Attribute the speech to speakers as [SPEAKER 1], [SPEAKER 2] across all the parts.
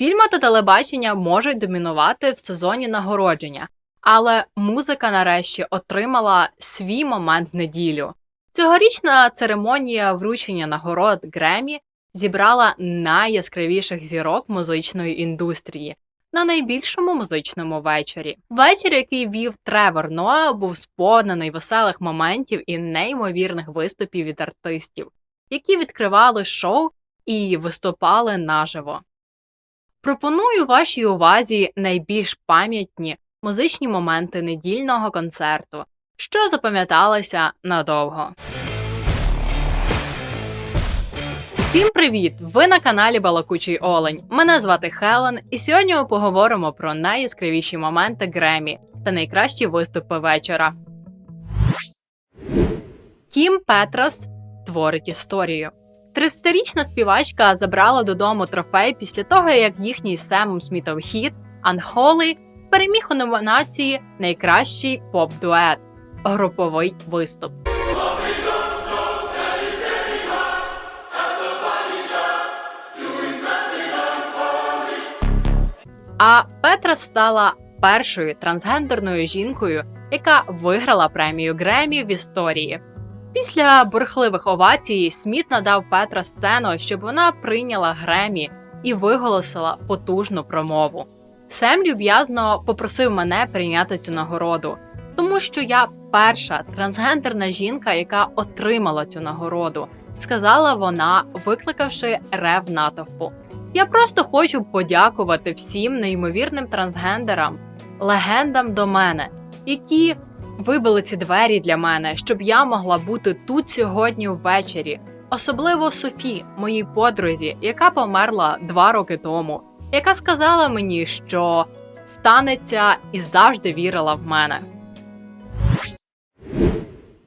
[SPEAKER 1] Фільми та телебачення можуть домінувати в сезоні нагородження, але музика нарешті отримала свій момент в неділю. Цьогорічна церемонія вручення нагород Гремі зібрала найяскравіших зірок музичної індустрії на найбільшому музичному вечорі. Вечір, який вів Тревор Ноа, був сповнений веселих моментів і неймовірних виступів від артистів, які відкривали шоу і виступали наживо. Пропоную вашій увазі найбільш пам'ятні музичні моменти недільного концерту, що запам'яталися надовго. Всім привіт! Ви на каналі Балакучий Олень. Мене звати Хелен, і сьогодні ми поговоримо про найяскравіші моменти Гремі та найкращі виступи вечора. Кім Петрос творить історію. 30-річна співачка забрала додому трофей після того, як їхній Семом Смітов хіт Unholy переміг у номінації Найкращий поп-дует груповий виступ. А Петра стала першою трансгендерною жінкою, яка виграла премію Гремі в історії. Після бурхливих овацій Сміт надав Петра сцену, щоб вона прийняла Гремі і виголосила потужну промову. Сем люб'язно попросив мене прийняти цю нагороду, тому що я перша трансгендерна жінка, яка отримала цю нагороду, сказала вона, викликавши рев натовпу. Я просто хочу подякувати всім неймовірним трансгендерам, легендам до мене, які вибили ці двері для мене, щоб я могла бути тут сьогодні ввечері. Особливо Софі, моїй подрузі, яка померла два роки тому, яка сказала мені, що станеться і завжди вірила в мене.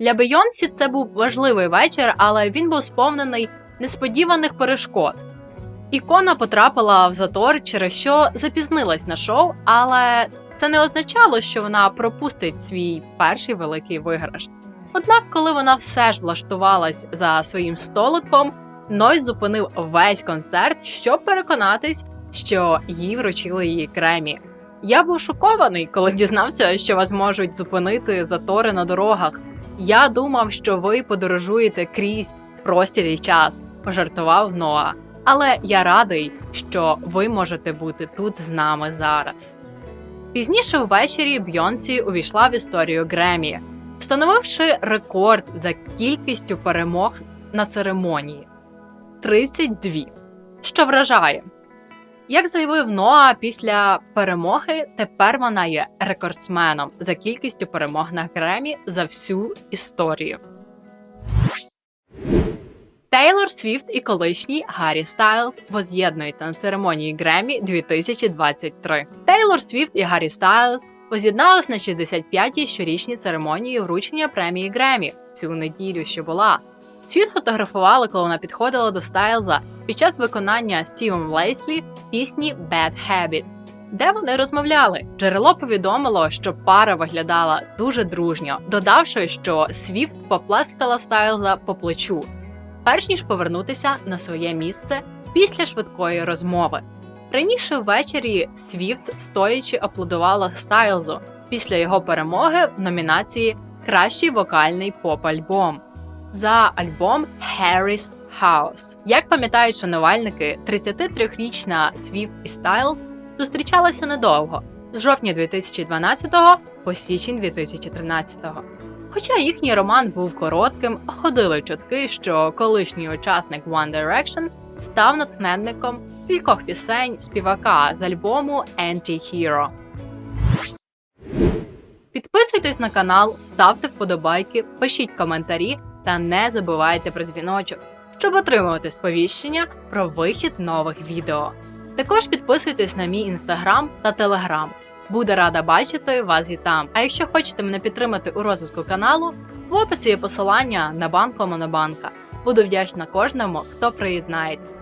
[SPEAKER 1] Для Бейонсі це був важливий вечір, але він був сповнений несподіваних перешкод. Ікона потрапила в затор, через що запізнилась на шоу, але це не означало, що вона пропустить свій перший великий виграш. Однак, коли вона все ж влаштувалась за своїм столиком, Ной зупинив весь концерт, щоб переконатись, що їй вручили її кремі. Я був шокований, коли дізнався, що вас можуть зупинити затори на дорогах. Я думав, що ви подорожуєте крізь простір і час, пожартував Ноа. Але я радий, що ви можете бути тут з нами зараз. Пізніше ввечері Бйонсі увійшла в історію Гремі, встановивши рекорд за кількістю перемог на церемонії 32, що вражає. Як заявив Ноа після перемоги, тепер вона є рекордсменом за кількістю перемог на Гремі за всю історію. Тейлор Свіфт і колишній Гаррі Стайлз воз'єднуються на церемонії Гремі 2023. Тейлор Свіфт і Гаррі Стайлз воз'єднались на 65-й щорічній церемонії вручення премії Гремі цю неділю, що була. Світ сфотографували, коли вона підходила до Стайлза під час виконання Стівом Лейслі пісні «Bad Habit», де вони розмовляли. Джерело повідомило, що пара виглядала дуже дружньо, додавши, що Свіфт поплескала Стайлза по плечу перш ніж повернутися на своє місце після швидкої розмови. Раніше ввечері Свіфт стоячи аплодувала Стайлзу після його перемоги в номінації Кращий вокальний поп-альбом за альбом Harry's House. Як пам'ятають шанувальники, 33-річна Свіфт і Стайлз зустрічалися недовго з жовтня 2012 по січень 2013. Хоча їхній роман був коротким, ходили чутки, що колишній учасник One Direction став натхненником кількох пісень співака з альбому Anti-Hero. Підписуйтесь на канал, ставте вподобайки, пишіть коментарі та не забувайте про дзвіночок, щоб отримувати сповіщення про вихід нових відео. Також підписуйтесь на мій інстаграм та телеграм. Буде рада бачити вас і там. А якщо хочете мене підтримати у розвитку каналу, в описі є посилання на банку Монобанка. Буду вдячна кожному, хто приєднається.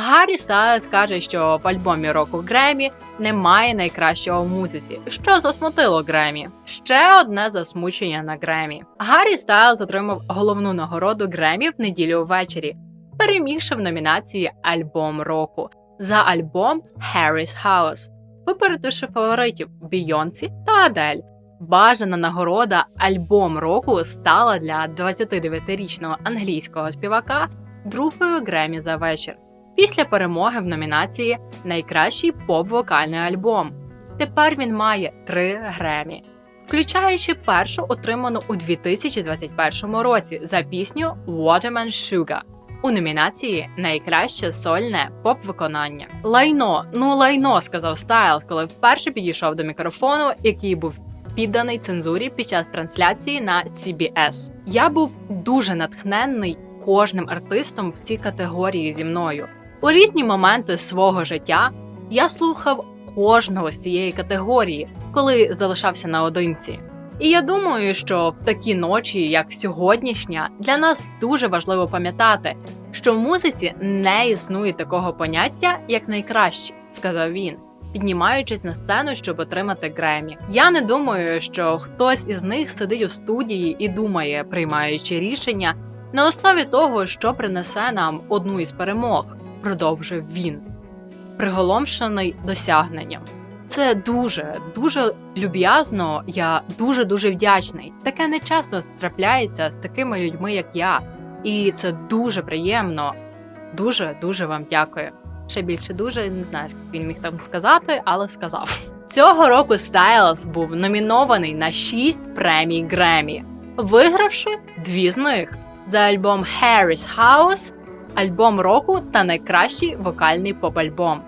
[SPEAKER 1] Гаррі Стайлз каже, що в альбомі року Гремі немає найкращого в музиці, що засмутило Гремі. Ще одне засмучення на Гремі. Гаррі Стайлз отримав головну нагороду Гремі в неділю ввечері, перемігши в номінації Альбом року за альбом Harry's House, випередивши фаворитів Бійонсі та Адель. Бажана нагорода альбом року стала для 29-річного англійського співака другою Гремі за вечір після перемоги в номінації Найкращий поп-вокальний альбом. Тепер він має три Гремі, включаючи першу отриману у 2021 році за пісню Waterman Sugar у номінації Найкраще сольне поп-виконання. Лайно, ну лайно, сказав Стайлз, коли вперше підійшов до мікрофону, який був підданий цензурі під час трансляції на CBS. Я був дуже натхненний кожним артистом в цій категорії зі мною. У різні моменти свого життя я слухав кожного з цієї категорії, коли залишався наодинці. І я думаю, що в такі ночі, як сьогоднішня, для нас дуже важливо пам'ятати, що в музиці не існує такого поняття, як найкраще, сказав він, піднімаючись на сцену, щоб отримати Гремі. Я не думаю, що хтось із них сидить у студії і думає, приймаючи рішення на основі того, що принесе нам одну із перемог, продовжив він, приголомшений досягненням. Це дуже дуже люб'язно. Я дуже дуже вдячний. Таке не часто трапляється з такими людьми, як я, і це дуже приємно. Дуже дуже вам дякую. Ще більше дуже не знаю, скільки він міг там сказати, але сказав. Цього року Стайлз був номінований на 6 премій Гремі, вигравши дві з них за альбом Harry's House, альбом року та найкращий вокальний поп-альбом.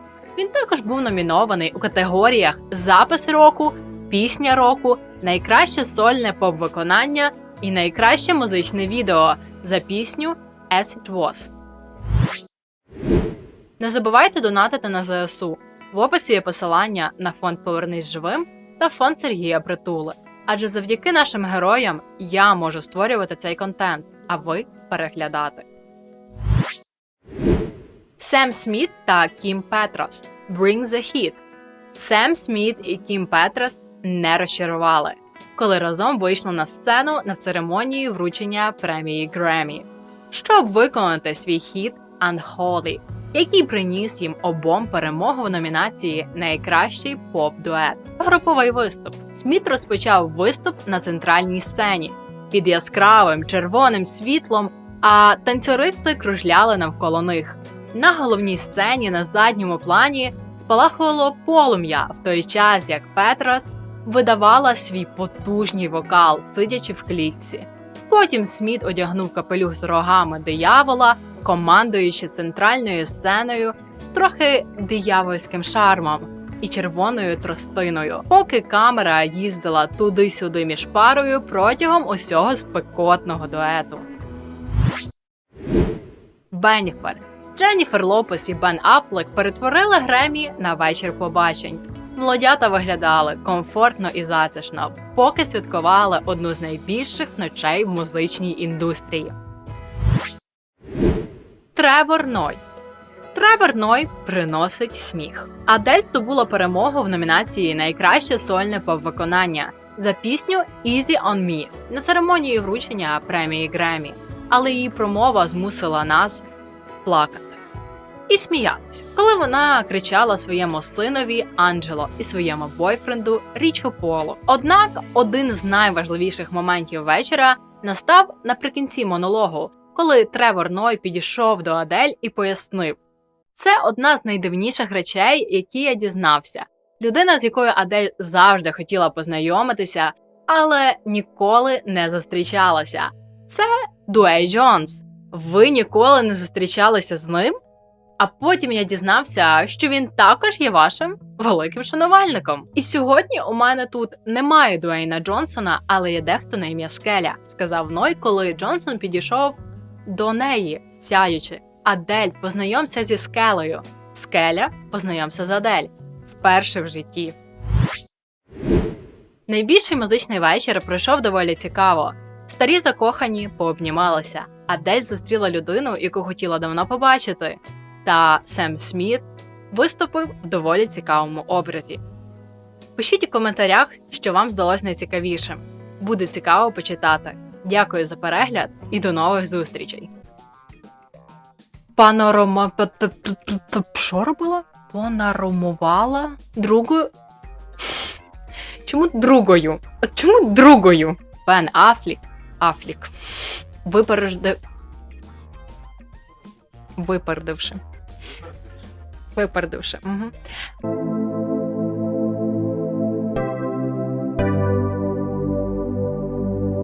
[SPEAKER 1] Він також був номінований у категоріях Запис року, Пісня року, Найкраще сольне поп-виконання і найкраще музичне відео за пісню As It Was. Не забувайте донатити на ЗСУ. В описі є посилання на фонд Повернись живим та фонд Сергія Притули. Адже завдяки нашим героям я можу створювати цей контент, а ви переглядати. Сем Сміт та Кім Петрос Bring the Heat. Сем Сміт і Кім Петрос не розчарували, коли разом вийшли на сцену на церемонії вручення премії Гремі, щоб виконати свій хіт Unholy, який приніс їм обом перемогу в номінації Найкращий поп-дует. Груповий виступ. Сміт розпочав виступ на центральній сцені під яскравим червоним світлом, а танцюристи кружляли навколо них. На головній сцені на задньому плані спалахувало полум'я в той час, як Петрос видавала свій потужний вокал, сидячи в клітці. Потім Сміт одягнув капелюх з рогами диявола, командуючи центральною сценою з трохи диявольським шармом і червоною тростиною, поки камера їздила туди-сюди між парою протягом усього спекотного дуету. Беніфер Дженніфер Лопес і Бен Аффлек перетворили Гремі на вечір побачень. Молодята виглядали комфортно і затишно, поки святкували одну з найбільших ночей в музичній індустрії. Тревор Ной Тревор Ной приносить сміх. Адель здобула перемогу в номінації Найкраще сольне поп-виконання за пісню «Easy on Me» на церемонії вручення премії Гремі, але її промова змусила нас плакати і сміятися, коли вона кричала своєму синові Анджело і своєму бойфренду Річу Поло. Однак один з найважливіших моментів вечора настав наприкінці монологу, коли Тревор Ной підійшов до Адель і пояснив: це одна з найдивніших речей, які я дізнався. Людина, з якою Адель завжди хотіла познайомитися, але ніколи не зустрічалася. Це Дуей Джонс. Ви ніколи не зустрічалися з ним? А потім я дізнався, що він також є вашим великим шанувальником. І сьогодні у мене тут немає Дуейна Джонсона, але є дехто на ім'я Скеля, сказав Ной, коли Джонсон підійшов до неї, сяючи. Адель, познайомся зі скелею. Скеля, познайомся з Адель. Вперше в житті. Найбільший музичний вечір пройшов доволі цікаво. Старі закохані пообнімалися. Адель зустріла людину, яку хотіла давно побачити. Та Сем Сміт виступив в доволі цікавому образі. Пишіть у коментарях, що вам здалось найцікавішим. Буде цікаво почитати. Дякую за перегляд і до нових зустрічей! панорома. Що робила? Понаромувала другою. Чому другою? Чому другою? Бен Афлік. Афлік. Випережди. Випередивши. Випередивши. Угу.